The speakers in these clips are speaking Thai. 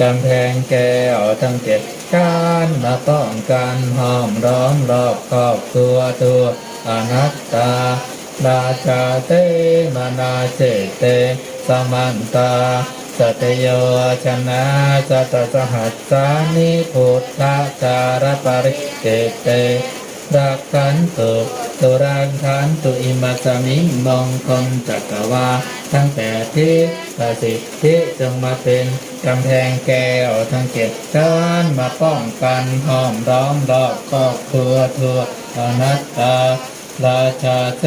กำแพงแก้วทั้งเจ็ดการมาป้องกันห้อมร้อมรอบครอบตัวตัวอนัตตาราชาเตมานาเจเตสมันตาสัตโยชนะสัตสหัสสานิพุทธจารปริเกเต รักขันตุตุรังขันตุอิมัสสมิงมงคลจักรวาทั้งแปดทิศประสิทธิจงมาเป็นกำแพงแก้วทั้งเจ็ดด้นมาป้องกันห้อมร้อมรอบครอบครัวทั่วอนัตตาราชาเท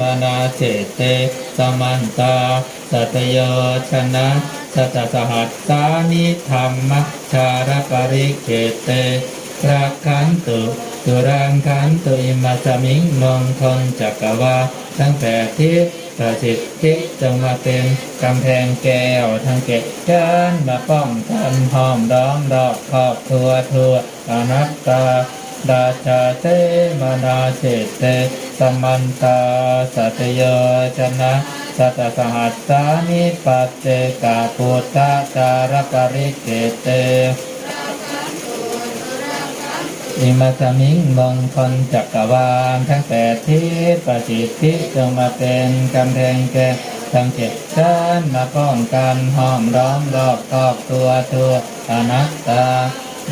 มานาเจเตสมันตาสัตโยชนะสัตสหัสสานิธรรมชารปริเกเตรักขันตุ ตุรังขันตุอิมัสมิงมงคลจักรวาลทั้งแปดทิศประสิทธิจงมาเป็นกำแพงแก้วทั้งเจ็ดด้านมาป้องกันห้อมร้อมรอบครอบครัวทั่วอนัตตาราชาเตมานาเจเตสมันตาสัตโยชนะสัตสหัสสานิปัจเจกาพุทธจารปริเกเต อิมัสสมิงมงคลจักรวาลทั้งแปดทิศประสิทธิจงมาเป็นกำแพงแก่ทั้งเจ็ดด้านมาป้องกันห้อมร้อมรอบครอบตัวทั่วอนัตตา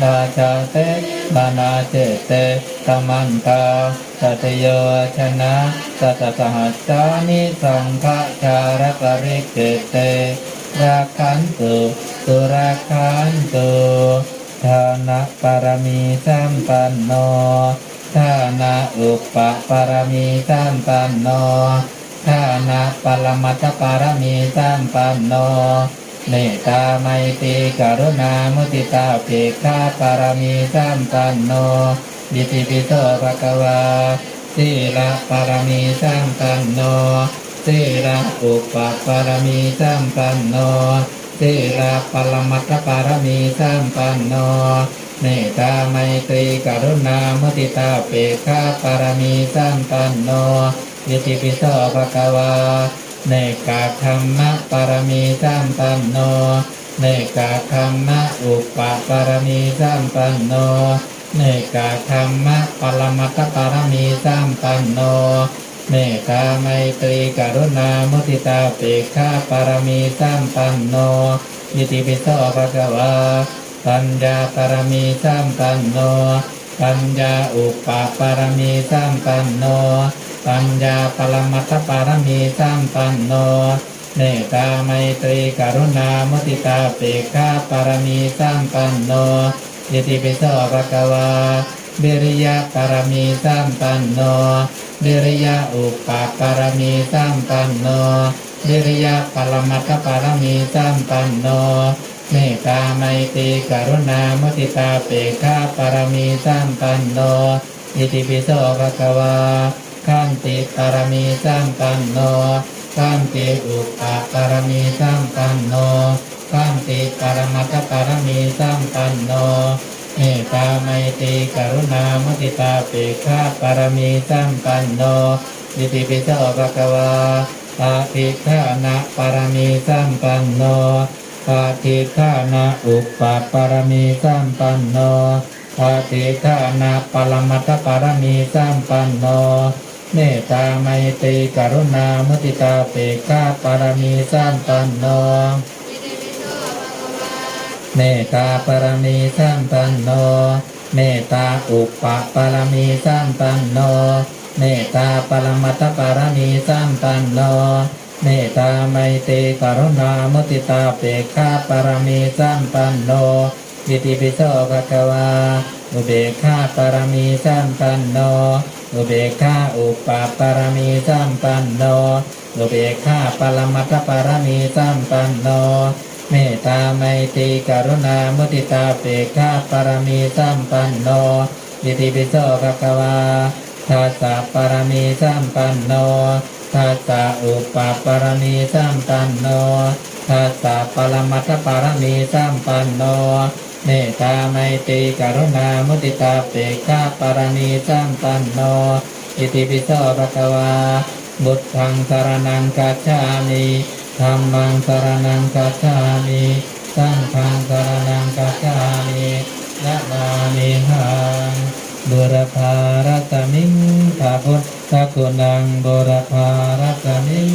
ราชาเตมานาเจเตตมันตาสัตโยชนะสัตสหัสสานิสังฆชารปริเกเตราคันตุตุราคันตุ ทานะปารมีสัมปันโนทานะอุปปารมีสัมปันโนทานะปรมัตถปารมีสัมปันโนเมตตาไมตรีกรุณามุติตาเปกขาปารมีสัมปันโนดิติปิโสภะคะวาสีละปารมีสัมปันโนสีละอุปปารมีสัมปันโน สีละปรมัตถปารมีสัมปันโนเมตตาไมตรีกรุณามุติตาเปกขาปารมีสัมปันโนดิติปิโสภะคะวาเนกาธรรมะปารมีสัมปันโนเนกาธรรมะอุปปารมีสัมปันโนเนกาธรรมะปรมัตถปารมีสัมปันโน เมตตาไมตรีกรุณามุทิตาเปกขาปารมีสัมปันโนยิติปิโสภะคะวาปัญญาปารมีสัมปันโน ปัญญาอุปปารมีสัมปันโน ปัญญาปรมัตถปารมีสัมปันโนเมตตาไมตรีกรุณามุติตาเปกขาปารมีสัมปันโนยิติปิโสภะคะวาวิริยะปารมีสัมปันโน วิริยะอุปปารมีสัมปันโนวิริยะปรมัตถปารมีสัมปันโนเมตตาไมตรีกรุณามุติตาเปกาปารมีสัมปันโนอิติปิโสภะคะวาขันติปารมีสัมปันโนขันติอุปปารมีสัมปันโนขันติปรมัตถปารมีสัมปันโน เมตตาไมตรีกรุณามุติตาเปกขาปารมีสัมปันโนอิติปิโสภะคะวาปาติฆานะปารมีสัมปันโนปาติฆานาอุปปารมีสัมปันโนปาติฆานาปรมัตถปารมีสัมปันโนเมตตาไมตรีกรุณามุติตาเปกขาปารมีสัมปันโน เมตตาปรมีสัมปันโน เมตตาอุปปารมีสัมปันโน เมตตาปรมัตถปารมีสัมปันโน เมตตาไมตรีกรุณามุติตาเปกขาปรมีสัมปันโนอิติปิโสภะคะวา อุเบกขาปรมีสัมปันโน อุเบกขาอุปปารมีสัมปันโน อุเบกขาปรมัตถปารมีสัมปันโน เมตตาไมตรีกรุณามุติตาเปกขาปารมีสัมปันโนอิติปิโสภะคะวาทัสสะปารมีสัมปันโนทัสสะอุปปารมีสัมปันโนทัสสะปรมัตถปารมีสัมปันโนเมตตาไมตรีกรุณามุติตาเปกขาปารมีสัมปันโนอิติปิโสภะคะวาบุตทังสารนังกัจฉามิ ธรรมังสารนังกัจจามิสังฆังสารนังกัจจามินะมามิหังบุรพารัตมิงพระพุทธกุณังบุรพารัตมิง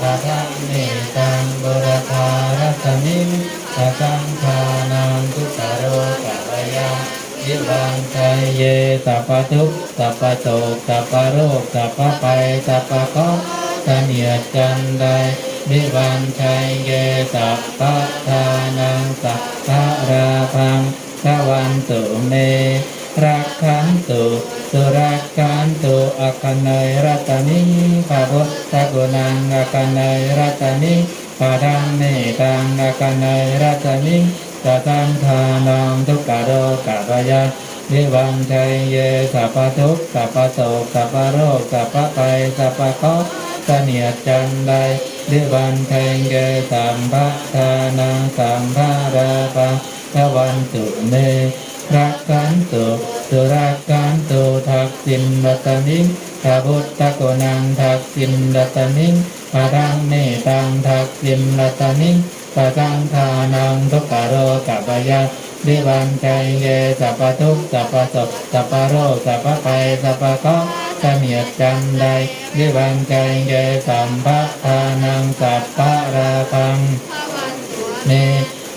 พระธรรมเมตังบุรพารัตมิงพระสังฆานังทุสารกัลยายิวังใจเยตัปทุกตัปโตตัปโรคตัปไปตัปก็ตันเยจันได วิวันชัยเยสัพพทานังสัพพะราพังทวันตุเมรักขันตุสุรักขันตุอาคันเนยรัตนิพระพุทธกุณังอาคันเนยรัตนิพระธรรมเมตังอาคันเนยรัตนิตสังฆานังทุกขโรกัปยาวิวังชัยเยสัพพทุกข์สัพพโสกสัพพโรคสัพพภัยสัพพเคราะห์เสนียจันใด วิวันชัยเยสัมภะทานังสัมภาราปังทวันตุเมรักขันตุสุรักขันตุทักษิณรัตนิพระพุทธโกนังทักษิณรัตนิพระรังเมตังทักษิณรัตนิพระสังฆานังทุกขโรกัปยา ดิวันใจเยสัพพทุกสัพพโสกสัพพโรสัพพภัยสัพพเคราะห์เสนียดจันใดดิวันใจเยสัมภะทานังสัพพะราพังเม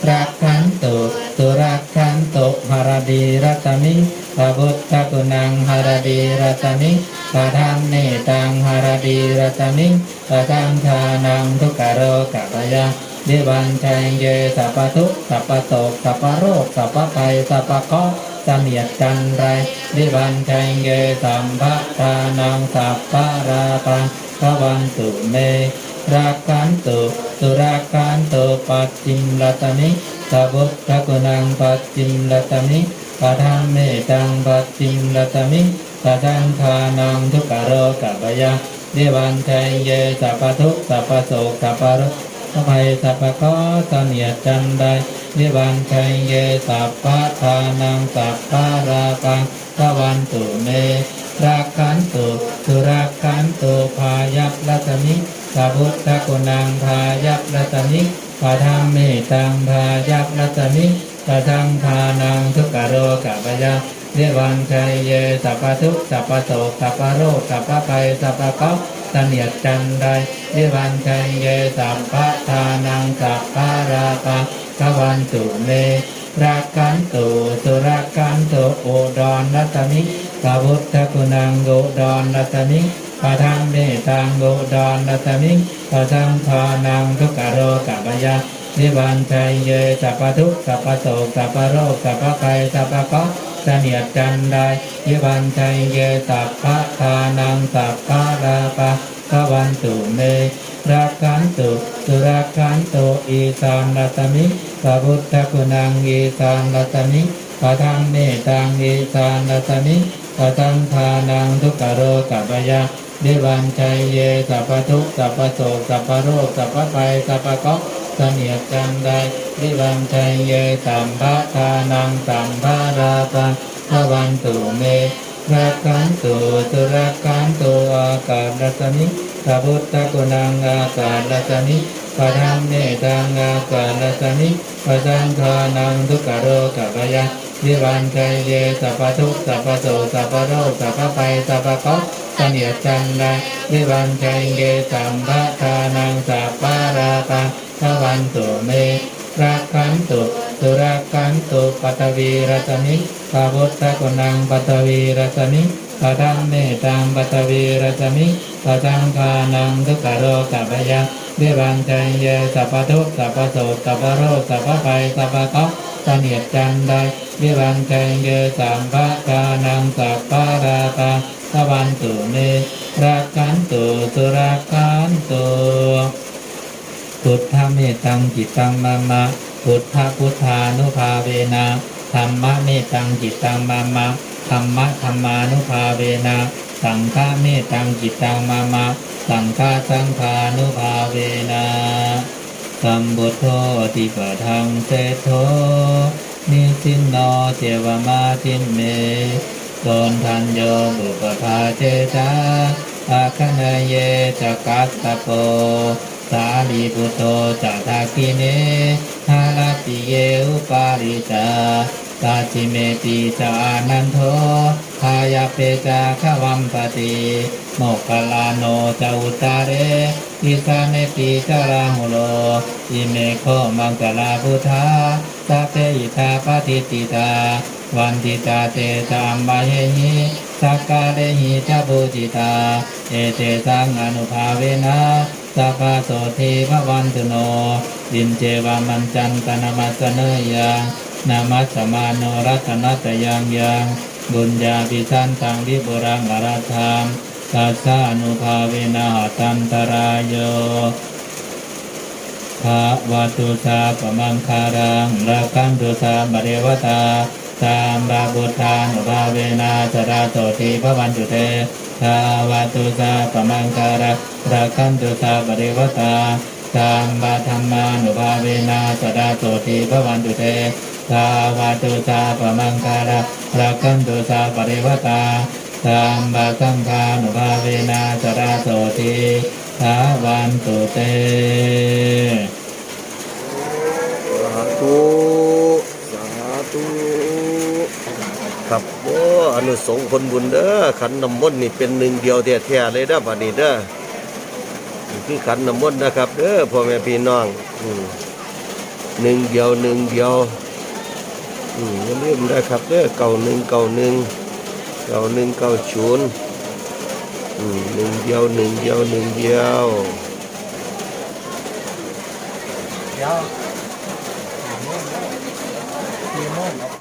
รักขันตุสุรักขันตุหารดีรัตมิพระพุทธกุณังหารดีรัตมิพระธรรมเมตังหารดีรัตมิพระสังฆานังทุกขโรกัปยา ดิวันชัยเยสัพพทุกสัพพโสกสัพพโรคสัพพภัยสัพพเคราะห์เสนียดจันไรดิวันชัยเยสัมภะทานังสัพพะราปังพระวันตุเมรักขันตุสุรักันตุปัจจิมรัตนิสัพพุทธกุณังปัจจิมรัตนิปะทังเมตังปัจจิมรัตมิปะทังคานังทุกขโรกัปยาเดวันชัยเยสัพพทุกสัพพโสกสัพพโรค สัพภัยสัพพะห์เนียจันใดเดวันชัยเยสัพพะทานังสัพพะราปังทวันตุเมรักขันตุสุรักขันตุพายัพรัตนิสัพุทธกุณังพายัพรัตนิพระธรรมเมตังพายัพรัตนิพระสังฆานังทุกขโรกัปยาเดวันชัยเยสัพพทุกสัพพโสสัพพโรสัพพภัยสัพพเคราะห์เสนียจันใดเดวันชัยเยสัพพะทานังสัพพะราปังทวันตุเมรักขันตุสุรักขันตุโอดอนรัตมิพระพุทธกุณังโกดอนรัตมิพระธรรมเมตังโกดอนรัตมิพระสังฆานังทุกขโรกัปยานิวันชัยเยสัพพทุกสัพพโสสัพพโรสัพพภัยสัพพะห์ เสนียดจันใดนิวันชัยเยสัพพะทานังสัพพะราปะทวันตุเมรักขันตุสุรักขันตุอีสานรัตมิพระพุทธกุณังอีสานรัตมิพระธรรมเมตังอีสานรัตมิพระสังฆานังทุกขโรกัปยาเดวันชัยเยสัพพทุกสัพพโสสัพพโรคสัพพภัยสัพพเคราะห์ เสนียดจันใดเดวันชัยเยสัมภะทานังสัมภาราปังพระวันตุเมรักขันตุสุรักขันตุอากาศรัตนิพระพุทธกุณังอากาศรัตนิพระธรรมเมตังอากาศรัตนิพระสังฆานังทุกขโรกัปยานิวันชัยเยสัพพทุกสัพพโสสัพพโรสัพพภัยสัพพะเสนียดจันไดนิวันชัยเยสัมภะทานังสัพพะราปัง ทวันตุเมรักขันตุสุรักขันตุปัตวีรัตนิพระพุทธกุณังปัตวีรัตนิพระธรรมเมตังปัตวีรัตนิพระสังฆานังทุกขโรกัปยาเดวันใจเยสัพพทุกสัพพโสสัพพโรสัพพภัยสัพพะห์เนียดจันใดเดวันใจเยสัมภะทานังสัพพะราปังทวันตุเมรักขันตุสุรักขันตุ พุทธเมตังจิตตังมามะพุทธพุทธานุภาเวนะธรรมะเมตังจิตตังมามะธรรมะธรรมานุภาเวนะสังฆะเมตังจิตตังมามะสังฆะสังฆานุภาเวนะสัมบุทโธติปะทังเสโธนิสินโนเจวมาทินเมโดนทันโยบุปภาเจจาอาคเนเยจักัสตะโป สาลีพุทโธจัตตาคิเนหาลาปิเยอุปาริจาตาจิเมติจานันโทพายาเปจาขวัมปติโมกขลาโนจาอุตาเรอิสาเนติจาราหุโลอิเมโคมังกลาพุทธาสัพเพอิทาปฏิติตาวันติตาเตตามบาเยหิสักกาเรหิจาบูจิตา เอเตสังอนุภาเวนะ สัพพะโสเทพระวันตุโน ดินเจวามันจันตนามัสเนยยังนามัสมาโนรัตนัตยังยังบุญญาปิสันตังวิบุรังอรธรรมตัสสะอนุภาเวนะหตันตรายโยภะวตุสาปมังคารังรักขันตุสาบเรวตาตามบาบุทานุภาเวนะสราโสติพระวันตุเต ภาวะตุสาปมังคารังรักขันตุสาบเรวตาตามบาธรรมานุภาเวนะสราโสติพระวันตุเตภาวะตุสาปมังคารังรักขันตุสาบเรวตาตามบาสังฆานุภาเวนะสราโสติภาวันตุเตสาธุสาธุ ครับโอ้อนุสงส์ผลบุญเด้อขันน้ำมนต์นี่เป็นหนึ่งเดียวแท้ๆเลยเด้อบัดนี้เด้อคือขันน้ำมนต์นะครับเด้อพ่อแม่พี่น้องอืหนึ่งเดียวหนึ่งเดียวอืมอย่าลืมนะครับเด้อเก่าหนึ่งเก่าหนึ่งเก่าหนึ่งเก่าศูนย์อืมหนึ่งเดียวหนึ่งเดียวหนึ่งเดียวเดี๋ยว